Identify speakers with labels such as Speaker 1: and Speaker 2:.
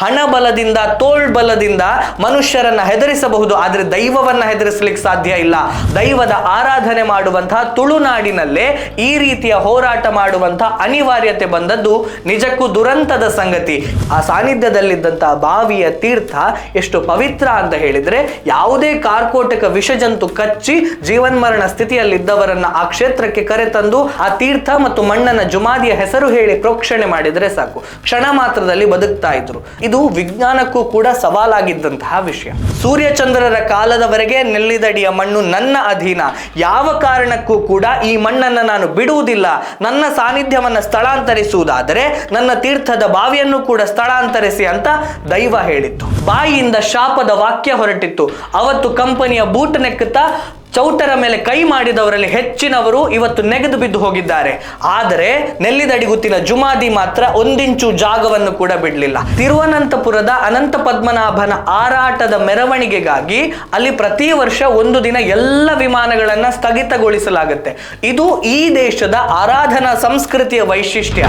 Speaker 1: ಹಣ ಬಲದಿಂದ ತೋಳ್ ಬಲದಿಂದ ಮನುಷ್ಯರನ್ನ ಹೆದರಿಸಬಹುದು, ಆದರೆ ದೈವವನ್ನ ಹೆದರಿಸಲಿಕ್ಕೆ ಸಾಧ್ಯ ಇಲ್ಲ. ದೈವದ ಆರಾಧನೆ ಮಾಡುವಂತಹ ತುಳುನಾಡಿನಲ್ಲೇ ಈ ರೀತಿಯ ಹೋರಾಟ ಮಾಡುವಂತಹ ಅನಿವಾರ್ಯತೆ ಬಂದದ್ದು ನಿಜಕ್ಕೂ ದುರಂತದ ಸಂಗತಿ. ಆ ಸಾನ್ನಿಧ್ಯದಲ್ಲಿದ್ದಂತಹ ಬಾವಿಯ ತೀರ್ಥ ಎಷ್ಟು ಪವಿತ್ರ ಅಂತ ಹೇಳಿದ್ರೆ ಯಾವುದೇ ಕಾರ್ಕೋಟಕ ವಿಷಜಂತು ಕಚ್ಚಿ ಜೀವನ್ಮರಣ ಸ್ಥಿತಿಯಲ್ಲಿದ್ದವರನ್ನ ಆ ಕ್ಷೇತ್ರಕ್ಕೆ ಕರೆತಂದು ಆ ತೀರ್ಥ ಮತ್ತು ಮಣ್ಣನ ಜುಮಾದಿಯ ಹೆಸರು ಹೇಳಿ ಪ್ರೋಕ್ಷಣೆ ಮಾಡಿದ್ರೆ ಸಾಕು. ಕ್ಷಣ ಮಾತ್ರದಲ್ಲಿ ಬದುಕ್ತಾ ಇದ್ರು. ಇದು ವಿಜ್ಞಾನಕ್ಕೂ ಕೂಡ ಸವಾಲಾಗಿದ್ದಂತಹ ವಿಷಯ. ಸೂರ್ಯಚಂದ್ರರ ಕಾಲದವರೆಗೆ ನೆಲ್ಲಿದಡಿಯ ಮಣ್ಣು ನನ್ನ ಅಧೀನ. ಯಾವ ಕಾರಣಕ್ಕೂ ಕೂಡ ಈ ಮಣ್ಣನ್ನು ನಾನು ಬಿಡುವುದಿಲ್ಲ. ನನ್ನ ಸಾನ್ನಿಧ್ಯವನ್ನು ಸ್ಥಳಾಂತರಿಸುವುದಾದರೆ ನನ್ನ ತೀರ್ಥದ ಬಾವಿಯನ್ನು ಕೂಡ ಸ್ಥಳಾಂತರಿಸಿ ಅಂತ ದೈವ ಹೇಳಿತ್ತು. ಬಾಯಿಯಿಂದ ಶಾಪದ ವಾಕ್ಯ ಹೊರಟಿತ್ತು. ಅವತ್ತು ಕಂಪನಿಯ ಬೂಟ್ ನೆಕ್ಕುತ್ತಾ ಚೌಟರ ಮೇಲೆ ಕೈ ಮಾಡಿದವರಲ್ಲಿ ಹೆಚ್ಚಿನವರು ಇವತ್ತು ನೆಗೆದು ಬಿದ್ದು ಹೋಗಿದ್ದಾರೆ. ಆದರೆ ನೆಲ್ಲಿದಡಿಗುತ್ತಿನ ಜುಮಾದಿ ಮಾತ್ರ ಒಂದಿಂಚು ಜಾಗವನ್ನು ಕೂಡ ಬಿಡಲಿಲ್ಲ. ತಿರುವನಂತಪುರದ ಅನಂತ ಪದ್ಮನಾಭನ ಆರಾಟದ ಮೆರವಣಿಗೆಗಾಗಿ ಅಲ್ಲಿ ಪ್ರತಿ ವರ್ಷ ಒಂದು ದಿನ ಎಲ್ಲ ವಿಮಾನಗಳನ್ನ ಸ್ಥಗಿತಗೊಳಿಸಲಾಗುತ್ತೆ. ಇದು ಈ ದೇಶದ ಆರಾಧನಾ ಸಂಸ್ಕೃತಿಯ ವೈಶಿಷ್ಟ್ಯ.